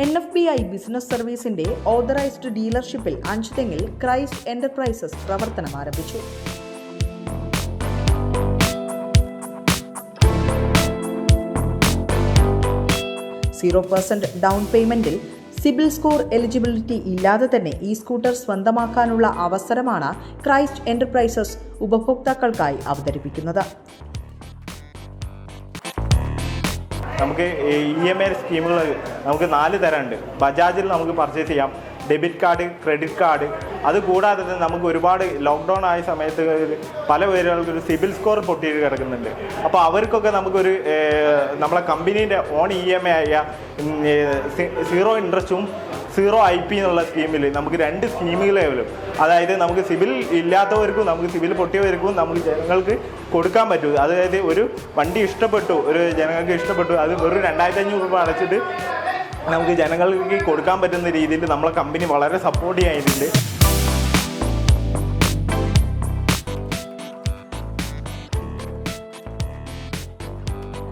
N F B I business സർവീസിന്റെ authorised ഡീലർഷിപ്പിൽ അഞ്ചുതെങ്ങിൽ Christ enterprises പ്രവർത്തനം ആരംഭിച്ചു. സീറോ പെർസെന്റ് ഡൗൺ പേയ്മെന്റിൽ സിബിൽ സ്കോർ എലിജിബിലിറ്റി ഇല്ലാതെ തന്നെ ഈ സ്കൂട്ടർ സ്വന്തമാക്കാനുള്ള അവസരമാണ് ക്രൈസ്റ്റ് എന്റർപ്രൈസസ് ഉപഭോക്താക്കൾക്കായി അവതരിപ്പിക്കുന്നത്. നമുക്ക് ഇ എം ഐ സ്കീമുകൾ നമുക്ക് നാല് തരമുണ്ട്. ബജാജിൽ നമുക്ക് പർച്ചേസ് ചെയ്യാം. Debit card credit card. അതുകൂടാതെ തന്നെ നമുക്ക് ഒരുപാട് ലോക്ക്ഡൗൺ ആയ സമയത്ത് പല പേരുകൾക്ക് ഒരു സിബിൽ സ്കോർ പൊട്ടിയിട്ട് കിടക്കുന്നുണ്ട്. അപ്പോൾ അവർക്കൊക്കെ നമുക്കൊരു നമ്മളെ കമ്പനീന്റെ ഓൺ ഇ എം ഐ ആയ സീറോ ഇൻട്രസ്റ്റും സീറോ ഐ പി എന്നുള്ള സ്കീമിൽ നമുക്ക് രണ്ട് സ്കീമുകളെ വരും അതായത് നമുക്ക് സിവിൽ ഇല്ലാത്തവർക്കും നമുക്ക് സിവിൽ പൊട്ടിയവർക്കും നമുക്ക് ജനങ്ങൾക്ക് കൊടുക്കാൻ പറ്റും. അതായത് ഒരു വണ്ടി ഇഷ്ടപ്പെട്ടു ഒരു ജനങ്ങൾക്ക് ഇഷ്ടപ്പെട്ടു അത് വെറും രണ്ടായിരത്തി അഞ്ഞൂറ് രൂപ അടച്ചിട്ട് നമുക്ക് ജനങ്ങൾക്ക് കൊടുക്കാൻ പറ്റുന്ന രീതിയിൽ നമ്മളെ കമ്പനി വളരെ സപ്പോർട്ട് ചെയ്യാനുണ്ട്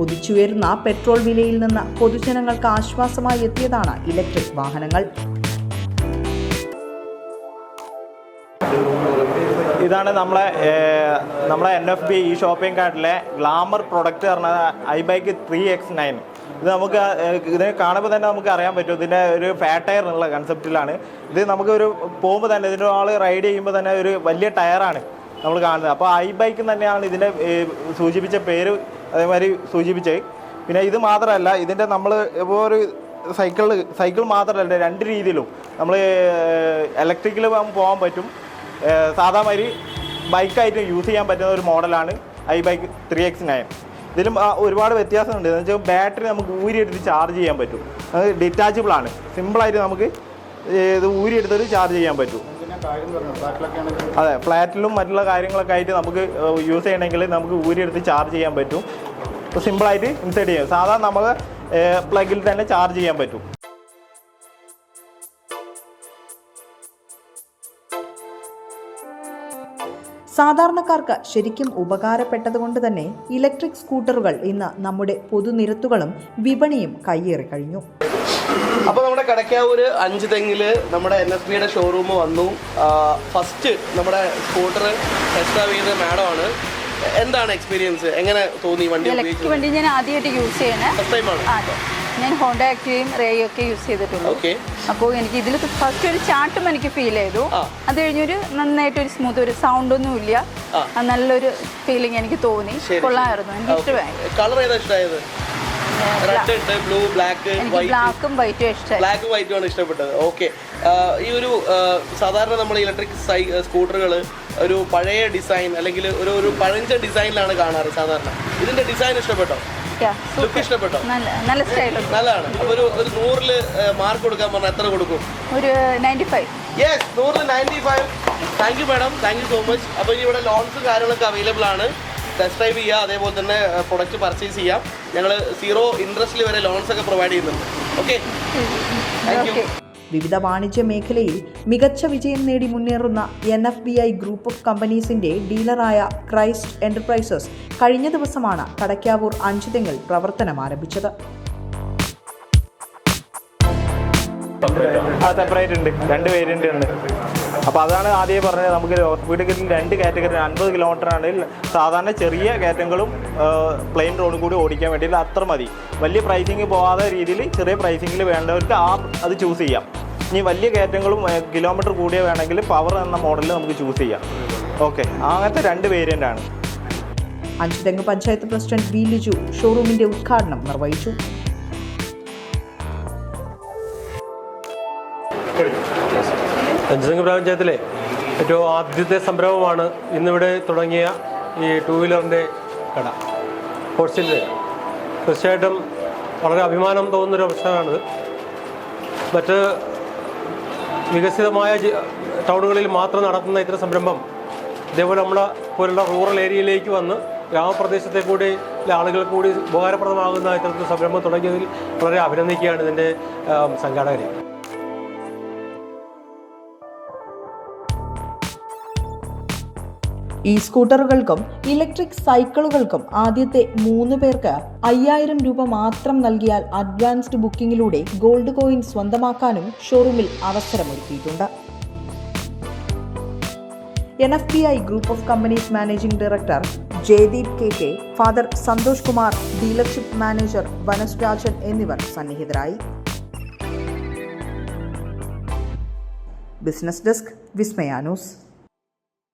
കുതിച്ചുയരുന്ന പെട്രോൾ വിലയിൽ നിന്ന് പൊതുജനങ്ങൾക്ക് ആശ്വാസമായി എത്തിയതാണ് ഇലക്ട്രിക് വാഹനങ്ങൾ. ഇതാണ് നമ്മളെ നമ്മളെ എൻ എഫ് ബി ഈ ഷോപ്പിംഗ് കാർട്ടിലെ ഗ്ലാമർ പ്രൊഡക്റ്റ് പറഞ്ഞ I bike three X nine ഇത് നമുക്ക് ഇതിനെ കാണുമ്പോൾ തന്നെ നമുക്ക് അറിയാൻ പറ്റും. ഇതിന്റെ ഒരു ഫാറ്റ് ടയർ എന്നുള്ള കൺസെപ്റ്റിലാണ് ഇത് നമുക്ക് ഒരു പോകുമ്പോൾ തന്നെ ഇതിന്റെ ആൾ റൈഡ് ചെയ്യുമ്പോൾ തന്നെ ഒരു വലിയ ടയറാണ് നമ്മൾ കാണുന്നത്. അപ്പോൾ ഐ ബൈക്ക് തന്നെയാണ് ഇതിന്റെ സൂചിപ്പിച്ച പേര് അതേമാതിരി സൂചിപ്പിച്ചേ. പിന്നെ ഇത് മാത്രമല്ല ഇതിന്റെ നമ്മൾ ഇപ്പോൾ ഒരു സൈക്കിൾ സൈക്കിൾ മാത്രമല്ല രണ്ട് രീതിയിലും നമ്മൾ ഇലക്ട്രിക്കിൽ പോകാൻ പറ്റും. സാധാ മാതിരി ബൈക്കായിട്ട് യൂസ് ചെയ്യാൻ പറ്റുന്ന ഒരു മോഡലാണ് I bike three X nine ഇതിലും ഒരുപാട് വ്യത്യാസമുണ്ട്. എന്ന് വെച്ചാൽ ബാറ്ററി നമുക്ക് ഊരിയെടുത്ത് ചാർജ് ചെയ്യാൻ പറ്റും. അത് ഡിറ്റാച്ചബിൾ ആണ്. സിമ്പിളായിട്ട് നമുക്ക് ഇത് ഊരിയെടുത്തിട്ട് ചാർജ് ചെയ്യാൻ പറ്റും. അതെ ഫ്ലാറ്റിലും മറ്റുള്ള കാര്യങ്ങളൊക്കെ ആയിട്ട് നമുക്ക് യൂസ് ചെയ്യണമെങ്കിൽ നമുക്ക് ഊരിയെടുത്ത് ചാർജ് ചെയ്യാൻ പറ്റും. സിമ്പിളായിട്ട് ഇൻസേർട്ട് ചെയ്യാം. സാധാരണ നമുക്ക് പ്ലഗിൽ തന്നെ ചാർജ് ചെയ്യാൻ പറ്റും. സാധാരണക്കാർക്ക് ശരിക്കും ഉപകാരപ്പെട്ടതുകൊണ്ട് തന്നെ ഇലക്ട്രിക് സ്കൂട്ടറുകൾ ഇന്ന് നമ്മുടെ പൊതുനിരത്തുകളും വിപണിയും കയ്യേറി കഴിഞ്ഞു. കടക്കാവൂര് അഞ്ച് തെങ്ങിൽ നമ്മുടെ എൻ എസ് ബിയുടെ ഷോറൂം വന്നു. ഫസ്റ്റ് നമ്മുടെ സ്കൂട്ടർ ടെസ്റ്റ് ചെയ്ത ആണ് എന്താണ് എക്സ്പീരിയൻസ് എങ്ങനെ തോന്നി വണ്ടി ഇലക്ട്രിക് വണ്ടി ഞാൻ ആദ്യമായിട്ട് യൂസ് ചെയ്യണേ. ഫസ്റ്റ് ടൈമാണ് അതെ. ഞാൻ ഹോണ്ട ആക്ടിവയും റേയും ഒക്കെ യൂസ് ചെയ്തിട്ടുള്ളൂ. ഓക്കെ അപ്പോൾ എനിക്ക് ഇതിൽ ഫസ്റ്റ് ഒരു ചാട്ടും എനിക്ക് ഫീൽ ചെയ്തു. അത് കഴിഞ്ഞൊരു നന്നായിട്ട് ഒരു സ്മൂത്ത് ഒരു സൗണ്ട് ഒന്നും ഇല്ല. നല്ലൊരു ഫീലിംഗ് എനിക്ക് തോന്നി. കൊള്ളാമായിരുന്നു. എനിക്ക് ഇഷ്ടമായി. കളർ ഏതാ ഇഷ്ടമായത് റെഡ് ഉണ്ട് ബ്ലൂ ബ്ലാക്ക് വൈറ്റ് ബ്ലാക്കും വൈറ്റും ബ്ലാക്കും വൈറ്റും ആണ് ഇഷ്ടപ്പെട്ടത്. ഓക്കെ ഈ ഒരു സാധാരണ നമ്മൾ ഇലക്ട്രിക് സൈ സ്കൂട്ടറുകൾ ഒരു പഴയ ഡിസൈൻ അല്ലെങ്കിൽ ഒരു ഒരു പഴഞ്ച ഡിസൈനിലാണ് കാണാറ് സാധാരണ. ഇതിന്റെ ഡിസൈൻ ഇഷ്ടപ്പെട്ടോ? ലുക്ക്. ഇഷ്ടപ്പെട്ടോ? നല്ല നല്ല സ്റ്റൈലുണ്ട് നല്ലതാണ്. അപ്പൊ ഒരു ഒരു നൂറിൽ മാർക്ക് കൊടുക്കാൻ പറഞ്ഞാൽ എത്ര കൊടുക്കും? ഒരു നയന്റി ഫൈവ് യെസ് നൂറിൽ ninety five thank you madam thank you so much അപ്പോൾ ഇനി ഇവിടെ ലോൺസും കാര്യങ്ങളൊക്കെ അവൈലബിൾ ആണ്. ടെസ്റ്റ് ഡ്രൈവ് ചെയ്യുക അതേപോലെ തന്നെ പ്രൊഡക്റ്റ് പർച്ചേസ് ചെയ്യാം. ഞങ്ങൾ സീറോ ഇൻട്രസ്റ്റിൽ വരെ ലോൺസ് ഒക്കെ പ്രൊവൈഡ് ചെയ്യുന്നുണ്ട്. ഓക്കെ താങ്ക് യു വിവിധ വാണിജ്യ മേഖലയിൽ മികച്ച വിജയം നേടി മുന്നേറുന്ന N F B I group of കമ്പനീസിന്റെ ഡീലറായ ക്രൈസ്റ്റ് എന്റർപ്രൈസസ് കഴിഞ്ഞ ദിവസമാണ് കടക്കാവൂർ അഞ്ചുതെങ്ങിൽ പ്രവർത്തനം ആരംഭിച്ചത്. ആ സെപ്പറേറ്റ് ഉണ്ട്. രണ്ട് വേരിയന്റ് ഉണ്ട്. അപ്പോൾ അതാണ് ആദ്യം പറഞ്ഞത്. നമുക്ക് വീടുകളിൽ രണ്ട് കാറ്റഗറി അൻപത് കിലോമീറ്റർ ആണെങ്കിൽ സാധാരണ ചെറിയ കയറ്റങ്ങളും പ്ലെയിൻ റോഡും കൂടി ഓടിക്കാൻ വേണ്ടിയിട്ട് അത്ര മതി. വലിയ പ്രൈസിങ് പോവാതെ രീതിയിൽ ചെറിയ പ്രൈസിങ്ങിൽ വേണ്ടവർക്ക് ആ അത് ചൂസ് ചെയ്യാം. ഇനി വലിയ കയറ്റങ്ങളും കിലോമീറ്റർ കൂടിയ വേണമെങ്കിൽ പവർ എന്ന മോഡലിൽ നമുക്ക് ചൂസ് ചെയ്യാം. ഓക്കെ അങ്ങനത്തെ രണ്ട് വേരിയന്റ് ആണ്. അഞ്ചുതെങ്ങ് പഞ്ചായത്ത് പ്രസിഡന്റ് ബി ലിജു ഷോറൂമിന്റെ ഉദ്ഘാടനം നിർവഹിച്ചു. പഞ്ചസംഘ ഗ്രാമപഞ്ചായത്തിലെ ഏറ്റവും ആദ്യത്തെ സംരംഭമാണ് ഇന്നിവിടെ തുടങ്ങിയ ഈ ടൂ വീലറിന്റെ കട. ഹോൾസെയിൽ തീർച്ചയായിട്ടും വളരെ അഭിമാനം തോന്നുന്നൊരു അവസരമാണിത് മറ്റ് വികസിതമായ ടൗണുകളിൽ മാത്രം നടത്തുന്ന ഇത്തരം സംരംഭം ഇതേപോലെ നമ്മളെ പോലുള്ള റൂറൽ ഏരിയയിലേക്ക് വന്ന് ഗ്രാമപ്രദേശത്തെ കൂടി ആളുകൾക്ക് കൂടി ഉപകാരപ്രദമാകുന്ന ഇത്തരത്തിൽ സംരംഭം തുടങ്ങിയതിൽ വളരെ അഭിനന്ദിക്കുകയാണ് ഇതിന്റെ സംഘാടകരെ. ഈ സ്കൂട്ടറുകൾക്കും ഇലക്ട്രിക് സൈക്കിളുകൾക്കും ആദ്യത്തെ മൂന്ന് പേർക്ക് അയ്യായിരം രൂപ മാത്രം നൽകിയാൽ അഡ്വാൻസ്ഡ് ബുക്കിംഗിലൂടെ ഗോൾഡ് കോയിൻ സ്വന്തമാക്കാനും ഷോറൂമിൽ അവസരമൊരുക്കിയിട്ടുണ്ട്. N F B I group of companies managing director Jayadeep K K father Santhosh Kumar dealership manager വനസ് Rajan എന്നിവർ സന്നിഹിതരായി. Business desk വിസ്മയാനൂസ്